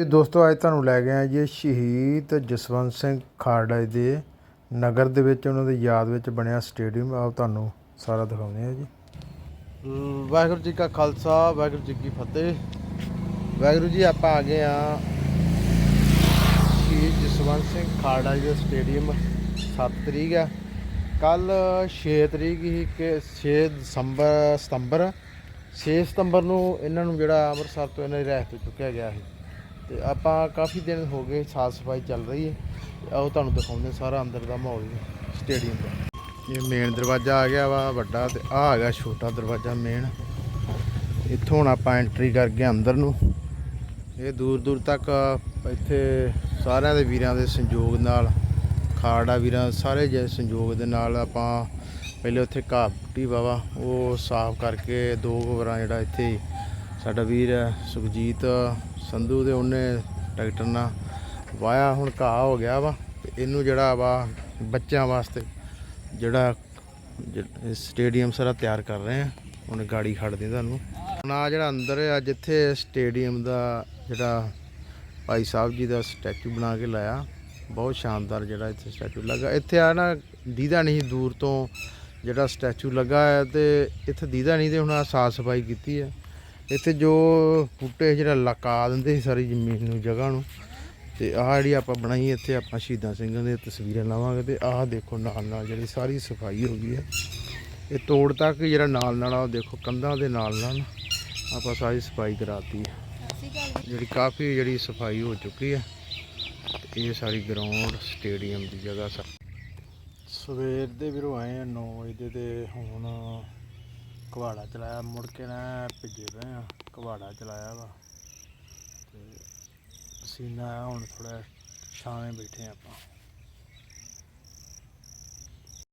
ਜੀ, ਦੋਸਤੋ, ਅੱਜ ਤੁਹਾਨੂੰ ਲੈ ਗਏ ਆ ਜੀ ਸ਼ਹੀਦ ਜਸਵੰਤ ਸਿੰਘ ਖਾਲੜਾ ਜੀ ਦੇ ਨਗਰ ਦੇ ਵਿੱਚ, ਉਹਨਾਂ ਦੀ ਯਾਦ ਵਿੱਚ ਬਣਿਆ ਸਟੇਡੀਅਮ। ਆਪ ਤੁਹਾਨੂੰ ਸਾਰਾ ਦਿਖਾਉਂਦੇ ਆ ਜੀ। ਵਾਹਿਗੁਰੂ ਜੀ ਕਾ ਖਾਲਸਾ, ਵਾਹਿਗੁਰੂ ਜੀ ਕੀ ਫਤਿਹ। ਵਾਹਿਗੁਰੂ ਜੀ, ਆਪਾਂ ਆ ਗਏ ਆ ਸ਼ਹੀਦ ਜਸਵੰਤ ਸਿੰਘ ਖਾਲੜਾ ਜੀ ਦਾ ਸਟੇਡੀਅਮ। 7 ਤਰੀਕ ਆ। ਕੱਲ 6 ਤਰੀਕ ਹੀ ਕਿ 6 ਦਸੰਬਰ, ਸਤੰਬਰ 6 ਸਤੰਬਰ ਨੂੰ ਇਹਨਾਂ ਨੂੰ ਜਿਹੜਾ ਅੰਮ੍ਰਿਤਸਰ ਤੋਂ ਇਹਨਾਂ ਦੀ ਰਹਿਤ ਚੁੱਕਿਆ ਗਿਆ ਸੀ। ਤੇ ਆਪਾਂ ਕਾਫੀ ਦਿਨ ਹੋ ਗਏ ਸਾਫ਼ ਸਫ਼ਾਈ ਚੱਲ ਰਹੀ ਹੈ। ਤੇ ਆਓ ਤੁਹਾਨੂੰ ਦਿਖਾਉਂਦੇ ਸਾਰਾ ਅੰਦਰ ਦਾ ਮਾਹੌਲ ਸਟੇਡੀਅਮ ਦਾ। ਇਹ ਮੇਨ ਦਰਵਾਜ਼ਾ ਆ ਗਿਆ ਵਾ, ਵੱਡਾ ਤੇ ਆ ਆ ਗਿਆ ਛੋਟਾ ਦਰਵਾਜ਼ਾ ਮੇਨ ਇੱਥੋਂ ਹੁਣ ਆਪਾਂ ਐਂਟਰੀ ਕਰ ਗਏ ਅੰਦਰ ਨੂੰ। ਇਹ ਦੂਰ ਦੂਰ ਤੱਕ ਇੱਥੇ ਸਾਰਿਆਂ ਦੇ ਵੀਰਾਂ ਦੇ ਸੰਯੋਗ ਨਾਲ ਖਾੜਾ ਵੀਰਾਂ ਸਾਰੇ ਜੇ ਸੰਯੋਗ ਦੇ ਨਾਲ ਆਪਾਂ ਪਹਿਲੇ ਉੱਥੇ ਘਾਹ ਬੂਟੀ ਵਾਵਾ ਉਹ ਸਾਫ਼ ਕਰਕੇ ਦੋ ਵਾਰਾਂ ਜਿਹੜਾ ਇੱਥੇ ਸਾਡਾ ਵੀਰ ਹੈ, ਸੁਖਜੀਤ ਸੰਧੂ ਦੇ ਉਹਨੇ ਟਰੈਕਟਰ ਨਾਲ ਵਾਇਆ, ਹੁਣ ਘਾਹ ਹੋ ਗਿਆ ਵਾ, ਤੇ ਇਹਨੂੰ ਜਿਹੜਾ ਵਾ ਬੱਚਿਆਂ ਵਾਸਤੇ ਜਿਹੜਾ ਸਟੇਡੀਅਮ ਸਾਰਾ ਤਿਆਰ ਕਰ ਰਹੇ ਆ ਹੁਣ ਗਾੜੀ ਖੜਦੇ ਤੁਹਾਨੂੰ। ਨਾ ਜਿਹੜਾ ਅੰਦਰ ਆ, ਜਿੱਥੇ ਸਟੇਡੀਅਮ ਦਾ ਜਿਹੜਾ ਭਾਈ ਸਾਹਿਬ ਜੀ ਦਾ ਸਟੈਚੂ ਬਣਾ ਕੇ ਲਾਇਆ, ਬਹੁਤ ਸ਼ਾਨਦਾਰ ਜਿਹੜਾ ਇੱਥੇ ਸਟੈਚੂ ਲੱਗਾ। ਇੱਥੇ ਆ ਨਾ, ਦੀਦਾ ਨਹੀਂ ਦੂਰ ਤੋਂ ਜਿਹੜਾ ਸਟੈਚੂ ਲੱਗਾ ਹੈ ਤੇ ਇੱਥੇ ਦੀਦਾ ਨਹੀਂ ਤੇ ਹੁਣ ਆ ਸਾਫ਼ ਸਫ਼ਾਈ ਕੀਤੀ ਹੈ। ਇੱਥੇ ਜੋ ਬੂਟੇ ਜਿਹੜਾ ਲਕਾ ਦਿੰਦੇ ਸੀ ਸਾਰੀ ਜ਼ਮੀਨ ਨੂੰ, ਜਗ੍ਹਾ ਨੂੰ, ਤੇ ਆਹ ਜਿਹੜੀ ਆਪਾਂ ਬਣਾਈ ਇੱਥੇ ਆਪਾਂ ਸ਼ਹੀਦਾਂ ਸਿੰਘਾਂ ਦੀਆਂ ਤਸਵੀਰਾਂ ਲਾਵਾਂਗੇ ਤੇ ਆਹ ਦੇਖੋ ਨਾਲ ਨਾਲ ਜਿਹੜੀ ਸਾਰੀ ਸਫ਼ਾਈ ਹੋ ਗਈ ਹੈ। ਇਹ ਤੋੜ ਤੱਕ ਜਿਹੜਾ ਨਾਲ ਨਾਲ ਆ ਦੇਖੋ ਕੰਧਾਂ ਦੇ ਨਾਲ ਨਾਲ ਆਪਾਂ ਸਾਰੀ ਸਫ਼ਾਈ ਕਰਾਤੀ ਹੈ। ਜਿਹੜੀ ਕਾਫੀ ਜਿਹੜੀ ਸਫ਼ਾਈ ਹੋ ਚੁੱਕੀ ਹੈ, ਇਹ ਸਾਰੀ ਗਰਾਊਂਡ ਸਟੇਡੀਅਮ ਦੀ ਜਗ੍ਹਾ ਸਾ ਸਵੇਰ ਦੇ ਵੀਰੋ ਆਏ ਆ 9 ਵਜੇ ਤੇ ਹੁਣ ਕਵਾੜਾ ਚਲਾਇਆ, ਮੁੜ ਕੇ ਨਾ ਭਿੱਜੇ ਪਏ ਆ, ਕਵਾੜਾ ਚਲਾਇਆ ਵਾ। ਤੇ ਪਸੀਨਾ ਹੁਣ ਥੋੜਾ ਛਾਵੇਂ ਬੈਠੇ ਆਪਾਂ।